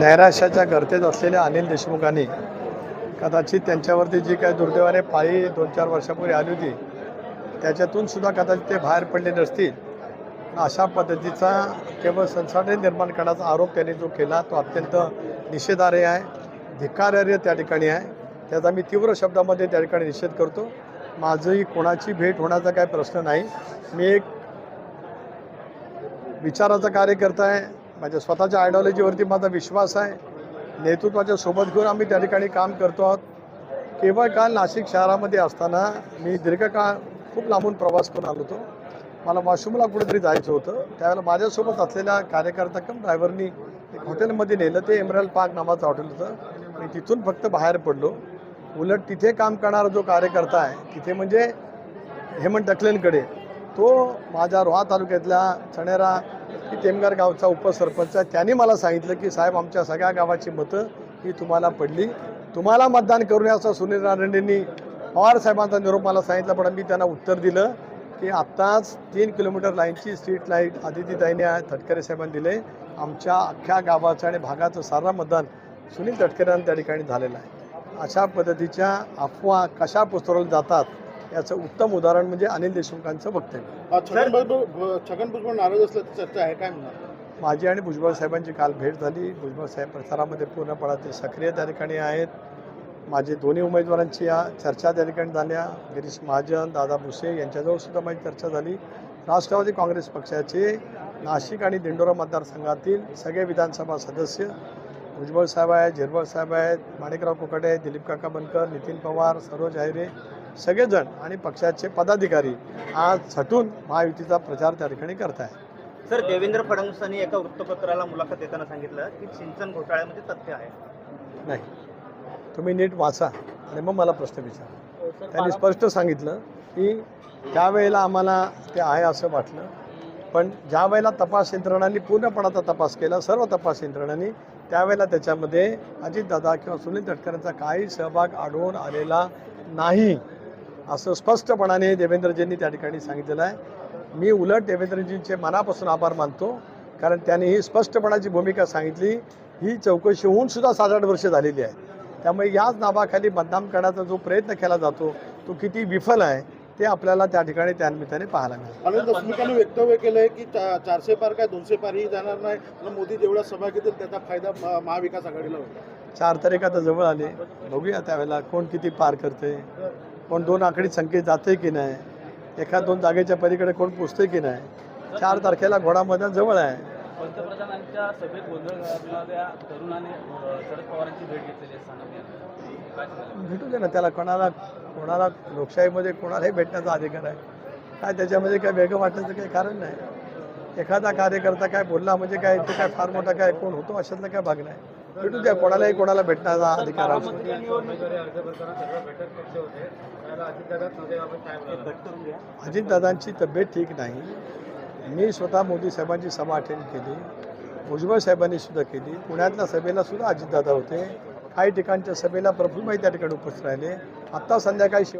नैराश्याच्या गर्तेत असलेल्या अनिल देशमुखांनी कदाचित त्यांच्यावरती जी काही दुर्दैवाने पाळी दोन चार वर्षापूर्वी आली होती त्याच्यातून सुद्धा कदाचित ते बाहेर पडले नसतील. अशा पद्धतीचा केवळ संसाधने निर्माण करण्याचा आरोप त्यांनी जो केला तो अत्यंत निषेधार्ह आहे धिक्कारार्ह त्या ठिकाणी आहे. त्याचा मी तीव्र शब्दामध्ये त्या ठिकाणी निषेध करतो. माझंही कोणाची भेट होण्याचा काही प्रश्न नाही. मी एक विचाराचा कार्यकर्ता आहे. माझ्या स्वतःच्या आयडिओलॉजीवरती माझा विश्वास आहे. नेतृत्वाच्या सोबत घेऊन आम्ही त्या ठिकाणी काम करतो आहोत. केवळ काल नाशिक शहरामध्ये असताना मी दीर्घकाळ खूप लांबून प्रवास करून आलो होतो. मला वॉशरूमला कुठेतरी जायचं होतं. त्यावेळेला माझ्यासोबत असलेल्या कार्यकर्ता कम ड्रायव्हरनी एक हॉटेलमध्ये नेलं. ते एमरल पार्क नावाचं हॉटेल होतं. मी तिथून फक्त बाहेर पडलो. उलट तिथे काम करणारा जो कार्यकर्ता आहे तिथे म्हणजे हेमंत टकलेंकडे तो माझ्या रोहा तालुक्यातल्या चणेरा टेमगार गावचा उपसरपंच त्यांनी मला सांगितलं की साहेब आमच्या सगळ्या गावाची मतं ही तुम्हाला पडली. तुम्हाला मतदान करून असं सुनील राणेंनी पवार साहेबांचा निरोप मला सांगितला पण मी त्यांना उत्तर दिलं की आत्ताच तीन किलोमीटर लाईनची स्ट्रीट लाइट आदितीताईने तटकरे साहेबांनी दिले. आमच्या अख्ख्या गावाचं आणि भागाचं सारा मतदान सुनील तटकरेंना त्या ठिकाणी झालेलं आहे. अशा पद्धतीच्या अफवा कशा पसरवल्या जातात याचं उत्तम उदाहरण म्हणजे अनिल देशमुखांचं वक्तव्य छगन भुजबळ छगन भुजबळ नाराज असल्याची चर्चा आहे काय म्हणणार? माझी आणि भुजबळ साहेबांची काल भेट झाली. भुजबळ साहेब प्रचारामध्ये पूर्णपणे सक्रिय त्या ठिकाणी आहेत. माझे दोन्ही उमेदवारांची या चर्चा त्या ठिकाणी झाल्या. गिरीश महाजन दादा भुसे यांच्याजवळ सुद्धा माझी चर्चा झाली. राष्ट्रवादी काँग्रेस पक्षाचे नाशिक आणि दिंडोरा मतदारसंघातील सगळे विधानसभा सदस्य भुजबळ साहेब आहेत झिरबळ साहेब आहेत माणिकराव आहेत दिलीप काका बनकर नितीन पवार सरोज आहिरे सगळेजण आणि पक्षाचे पदाधिकारी आज झटून महायुतीचा प्रचार त्या ठिकाणी करत आहेत सर देवेंद्र फडणवीसांनी एका वृत्तपत्राला मुलाखत देताना सांगितलं की सिंचन घोटाळ्यामध्ये तथ्य आहे. नाही. तुम्ही नीट वाचा आणि मग मला प्रश्न विचारा. त्यांनी स्पष्ट सांगितलं की त्यावेळेला आम्हाला ते आहे असं वाटलं पण ज्या वेळेला तपास यंत्रणांनी पूर्णपणाचा तपास केला सर्व तपास यंत्रणांनी त्यावेळेला त्याच्यामध्ये अजितदादा किंवा सुनील तटकरेंचा काही सहभाग आढळून आलेला नाही. असं स्पष्टपणाने देवेंद्रजींनी त्या ठिकाणी सांगितलेलं आहे. मी उलट देवेंद्रजींचे मनापासून आभार मानतो कारण त्यांनी ही स्पष्टपणाची भूमिका सांगितली. ही चौकशी होऊन सुद्धा सात आठ वर्ष झालेली आहे. त्यामुळे याच नावाखाली बदनाम करण्याचा जो प्रयत्न केला जातो तो किती विफल आहे ते आपल्याला त्या ठिकाणी त्यानिमित्ताने पाहायला मिळेल. अनिल देशमुखांनी वक्तव्य केलंय की चा- चारशे पार काय दोनशे पारही जाणार नाही मोदी जेवढ्या सभा घेतील त्याचा फायदा महाविकास आघाडीला होईल. चार तारीख आता जवळ आले. बघूया त्यावेळेला कोण किती पार करते कोण दोन आकडी संख्येत जाते की नाही? एखाद दोन जागेच्या पलीकडे कोण पोचते की नाही? चार तारखेला घोडा मैदान जवळ आहे. पंतप्रधानांच्या सभेत गोंधळ घालणाऱ्या तरुणाने अ, शरद पवारांची भेट घेतलेली? भेटू दे ना त्याला कोणाला कोणाला लोकशाहीमध्ये कोणालाही भेटण्याचा अधिकार आहे. काय त्याच्यामध्ये काय वेगळं वाटण्याचं काही कारण नाही. एखादा कार्यकर्ता काय बोलला म्हणजे काय ते काय फार मोठा काय कोण होतो अशातला काय भाग नाही. भेटू द्या कोणालाही कोणाला भेटण्याचा अधिकार असतो अजितदादांची तब्येत ठीक नाही. मी स्वतः मोदी साहेबांची सभा अटेंड केली. भुजबळ साहेबांनी सुद्धा केली. पुण्यातल्या सभेला सुद्धा अजितदादा होते. काही ठिकाणच्या सभेला प्रफुल्लभाई त्या ठिकाणी उपस्थित राहिले. आत्ता संध्याकाळी